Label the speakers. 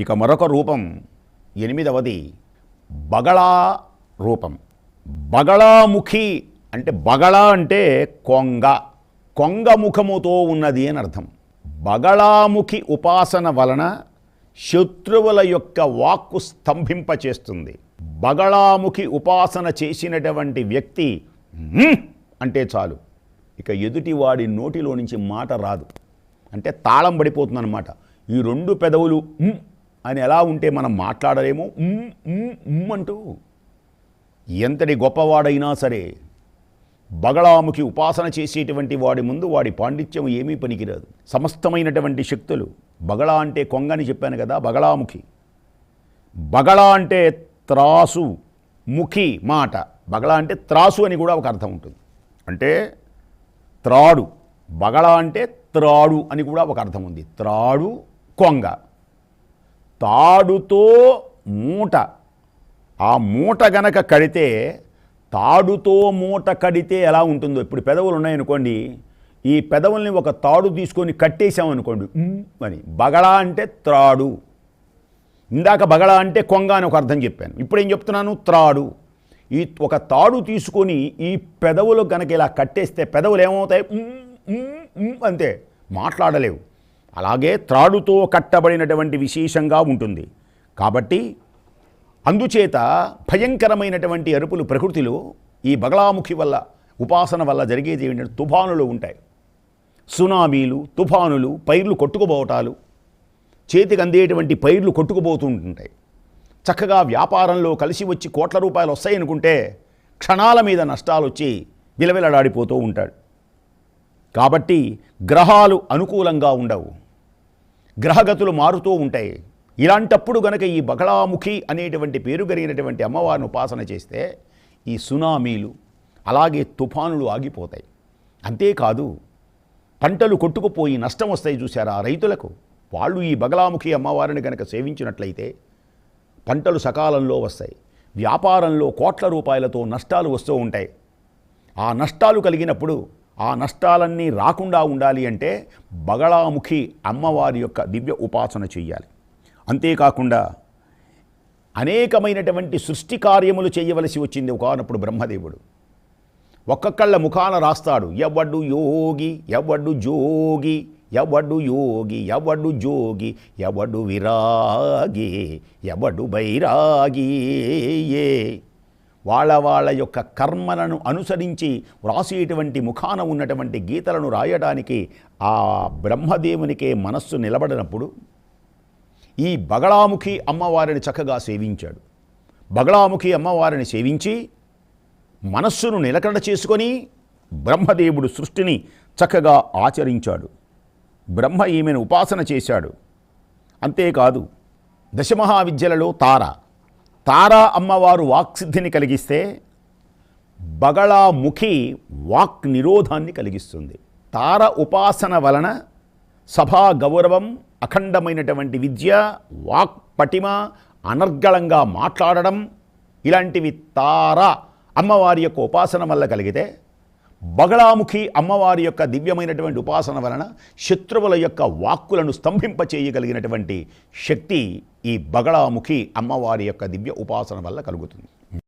Speaker 1: ఇక మరొక రూపం ఎనిమిదవది బగళా రూపం. బగళాముఖి అంటే బగళ అంటే కొంగ. కొంగ ముఖముతో ఉన్నది అని అర్థం. బగళాముఖి ఉపాసన వలన శత్రువుల యొక్క వాక్కు స్తంభింపచేస్తుంది. బగళాముఖి ఉపాసన చేసినటువంటి వ్యక్తి అంటే చాలు. ఇక ఎదుటివాడి నోటిలో నుంచి మాట రాదు. అంటే తాళం పడిపోతుందన్నమాట. ఈ రెండు పెదవులు అని ఎలా ఉంటే మనం మాట్లాడలేమో "ఉమ్, ఉమ్, అంటూ ఎంతటి గొప్పవాడైనా సరే బగళాముఖి ఉపాసన చేసేటువంటి వాడి ముందు వాడి పాండిత్యం ఏమీ పనికిరాదు. సమస్తమైనటువంటి శక్తులు బగళ అంటే కొంగని చెప్పాను కదా బగళాముఖి. బగళ అంటే త్రాసు ముఖి మాట. బగళ అంటే త్రాసు అని కూడా ఒక అర్థం ఉంటుంది. అంటే త్రాడు. బగళ అంటే త్రాడు అని కూడా ఒక అర్థం ఉంది. త్రాడు కొంగ. తాడుతో మూట. ఆ మూట గనక కడితే తాడుతో మూట కడితే ఎలా ఉంటుందో? ఇప్పుడు పెదవులు ఉన్నాయనుకోండి ఈ పెదవుల్ని ఒక తాడు తీసుకొని కట్టేసామనుకోండి ఉమ్ అని బగడా అంటే త్రాడు. ఇందాక బగడా అంటే కొంగ అని ఒక అర్థం చెప్పాను. ఇప్పుడు ఏం చెప్తున్నాను? త్రాడు. ఈ ఒక తాడు తీసుకొని ఈ పెదవులు గనక ఇలా కట్టేస్తే పెదవులు ఏమవుతాయి? ఉమ్ అంతే. మాట్లాడలేవు. అలాగే త్రాడుతో కట్టబడినటువంటి విశేషంగా ఉంటుంది. కాబట్టి అందుచేత భయంకరమైనటువంటి అరుపులు ప్రకృతిలో ఈ బగలాముఖి వల్ల ఉపాసన వల్ల జరిగేది ఏమిటంటే తుఫానులు ఉంటాయి. సునామీలు తుఫానులు పైర్లు కొట్టుకుపోవటాలు చేతికి అందేటువంటి పైర్లు కొట్టుకుపోతూ ఉంటుంటాయి చక్కగా వ్యాపారంలో కలిసి వచ్చి కోట్ల రూపాయలు వస్తాయనుకుంటే క్షణాల మీద నష్టాలు వచ్చి విలవిలడాడిపోతూ ఉంటాడు. కాబట్టి గ్రహాలు అనుకూలంగా ఉండవు. గ్రహగతులు మారుతూ ఉంటాయి. ఇలాంటప్పుడు గనక ఈ బగళాముఖి అనేటువంటి పేరు కలిగినటువంటి అమ్మవారిని ఉపాసన చేస్తే ఈ సునామీలు అలాగే తుఫానులు ఆగిపోతాయి. అంతేకాదు పంటలు కొట్టుకుపోయి నష్టం వస్తాయి చూసారా రైతులకు? వాళ్ళు ఈ బగలాముఖి అమ్మవారిని గనక సేవించినట్లయితే పంటలు సకాలంలో వస్తాయి. వ్యాపారంలో కోట్ల రూపాయలతో నష్టాలు వస్తూ ఉంటాయి. ఆ నష్టాలు కలిగినప్పుడు ఆ నష్టాలన్నీ రాకుండా ఉండాలి అంటే బగళాముఖి అమ్మవారి యొక్క దివ్య ఉపాసన చెయ్యాలి. అంతేకాకుండా అనేకమైనటువంటి సృష్టి కార్యములు చేయవలసి వచ్చింది ఒకనప్పుడు బ్రహ్మదేవుడు. ఒక్కొక్కళ్ళ ముఖాన రాస్తాడు ఎవడు యోగి ఎవడు జోగి ఎవడు యోగి ఎవడు జోగి ఎవడు విరాగి ఎవడు బైరాగి ఏ వాళ్ళ వాళ్ళ యొక్క కర్మలను అనుసరించి వ్రాసేటువంటి ముఖాన ఉన్నటువంటి గీతలను రాయడానికి ఆ బ్రహ్మదేవునికే మనస్సు నిలబడినప్పుడు ఈ బగళాముఖి అమ్మవారిని చక్కగా సేవించాడు. బగళాముఖి అమ్మవారిని సేవించి మనస్సును నిలకడ చేసుకొని బ్రహ్మదేవుడు సృష్టిని చక్కగా ఆచరించాడు. బ్రహ్మ ఈమెను ఉపాసన చేశాడు. అంతేకాదు దశమహావిద్యలలో తార తారా అమ్మవారు వాక్సిద్ధిని కలిగిస్తే బగళాముఖి వాక్ నిరోధాన్ని కలిగిస్తుంది. తార ఉపాసన వలన సభా గౌరవం అఖండమైనటువంటి విద్య వాక్ పటిమ అనర్గళంగా మాట్లాడడం ఇలాంటివి తార అమ్మవారి యొక్క ఉపాసన వల్ల కలిగితే బగళాముఖి అమ్మవారి యొక్క దివ్యమైనటువంటి ఉపాసన వలన శత్రువుల యొక్క వాక్కులను స్తంభింపచేయగలిగినటువంటి శక్తి ఈ బగళాముఖి అమ్మవారి యొక్క దివ్య ఉపాసన వల్ల కలుగుతుంది.